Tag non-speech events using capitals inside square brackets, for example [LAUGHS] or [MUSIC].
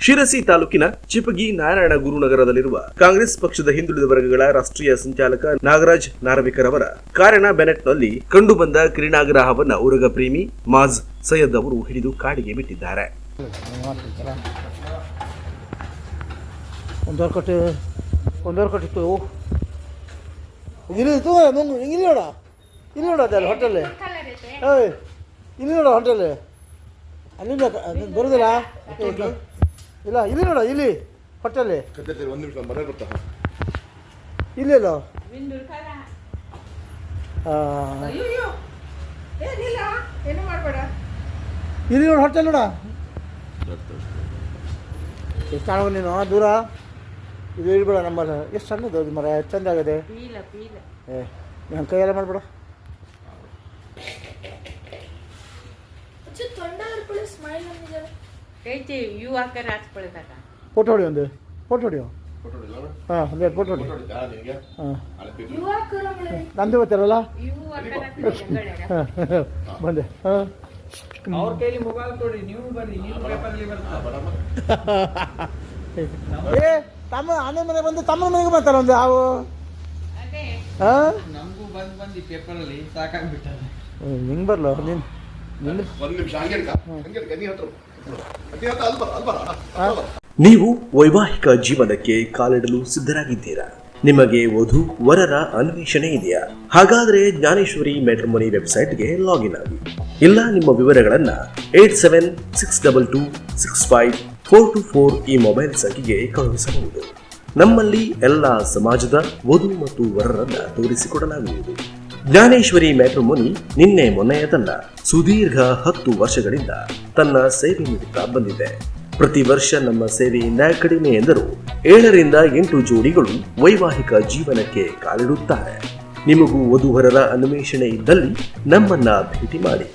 ಶಿರಸಿ ತಾಲೂಕಿನ ಚಿಪಗಿ ನಾರಾಯಣ ಗುರುನಗರದಲ್ಲಿರುವ ಕಾಂಗ್ರೆಸ್ ಪಕ್ಷದ ಹಿಂದುಳಿದ ವರ್ಗಗಳ ರಾಷ್ಟ್ರೀಯ ಸಂಚಾಲಕ ನಾಗರಾಜ್ ನಾರವಿಕರ್ ಅವರ ಕಾರಿನ ಬೆನೆಟ್ನಲ್ಲಿ ಕಂಡುಬಂದ ಕಿರಣಾಗ್ರಹವನ್ನು ಉರಗ ಪ್ರೇಮಿ ಮಾಜ್ ಸೈಯದ್ ಅವರು ಹಿಡಿದು ಕಾಡಿಗೆ ಬಿಟ್ಟಿದ್ದಾರೆ. ಇಲ್ಲಿ ನೋಡ. ಹೋಟೆಲ್ ಅಲ್ಲಿಂದ ಬರೋದಿಲ್ಲ? ಇಲ್ಲ ಇಲ್ಲಿ ನೋಡ ಇಲ್ಲಿ ಹೋಟೆಲ್ ಒಂದು ನಿಮಿಷ ಮನೆ ಬರ್ತಾ. ಇಲ್ಲಿ ಇಲ್ಲ ಆ, ಅಯ್ಯೋ ಏನಿಲ್ಲ ಏನು ಮಾಡಬೇಡ. ಇಲ್ಲಿ ನೋಡ ಹೋಟೆಲ್ ನೋಡ. ಎಷ್ಟು ಕಾಣುವ ನೀನು? ದೂರ? ಇದು ಇರ್ಬೇಡ ನಮ್ಮ ಎಷ್ಟು ಚಂದದ ಅದು ಮರ ಎಷ್ಟು ಚಂದ ಆಗದೆ. ಏ ನನ್ನ ಕೈಯೆಲ್ಲ ಮಾಡ್ಬೇಡ. ಸ್ಮೈಲ್ ಫೋಟೋ ಹೊಡಿಯೋ ಹಾಂ ಅದೇ ಕರಮಳೆ ನಂದು ಗೊತ್ತಿರಲ್ಲ? ಹಾಂ ಬಂದೆ. ಹಾಂ. [LAUGHS] ಏ ತಮ್ಮ ಅಣ್ಣನ ಮನೆ ಬಂದು ತಮ್ಮನ ಮನೆಗೆ ಬರ್ತಾರ ಒಂದು ಹಾವು? ಅದೇ. ಹಾಂ? ನಮಗೂ ಬಂದು ಬಂದು ಪೇಪರಲ್ಲಿ ಸಾಕಾಗ್ಬಿಟ್ಟದೆ. ಹಿಂಗೆ ಬರಲ್ಲ ನೀನು ನಿನ್ನ ಒಂದು ನಿಮಿಷ ಹಂಗೆ. ಹಂಗೆ ಹತ್ರ ನೀವು ವೈವಾಹಿಕ ಜೀವನಕ್ಕೆ ಕಾಲಿಡಲು ಸಿದ್ಧರಾಗಿದ್ದೀರಾ? ನಿಮಗೆ ವಧು ವರರ ಅನ್ವೇಷಣೆ ಇದೆಯಾ? ಹಾಗಾದ್ರೆ ಜ್ಞಾನೇಶ್ವರಿ ಮ್ಯಾಟ್ರಿಮೋನಿ ವೆಬ್ಸೈಟ್ಗೆ ಲಾಗಿನ್ ಆಗಿ. ಇಲ್ಲ, ನಿಮ್ಮ ವಿವರಗಳನ್ನ eight seven six double two six five four two four ಈ ಮೊಬೈಲ್ ಸಂಖ್ಯೆಗೆ ಕಳುಹಿಸಬಹುದು. ನಮ್ಮಲ್ಲಿ ಎಲ್ಲ ಸಮಾಜದ ವಧು ಮತ್ತು ವರರನ್ನ ತೋರಿಸಿಕೊಡಲಾಗುವುದು. ಜ್ಞಾನೇಶ್ವರಿ ಮ್ಯಾಟ್ರಿಮೋನಿ ನಿನ್ನೆ ಮೊನ್ನೆಯದಲ್ಲ. ಸುದೀರ್ಘ ಹತ್ತು ವರ್ಷಗಳಿಂದ ತನ್ನ ಸೇವೆ ನೀಡುತ್ತಾ ಬಂದಿದೆ. ಪ್ರತಿ ವರ್ಷ ನಮ್ಮ ಸೇವೆಯಿಂದ ಕಡಿಮೆ ಎಂದರೂ. ಏಳರಿಂದ ಎಂಟು ಜೋಡಿಗಳು ವೈವಾಹಿಕ ಜೀವನಕ್ಕೆ ಕಾಲಿಡುತ್ತಾರೆ. ನಿಮಗೂ ವಧುವರರ ಅನ್ವೇಷಣೆ ಇದ್ದಲ್ಲಿ ನಮ್ಮನ್ನ ಭೇಟಿ ಮಾಡಿ.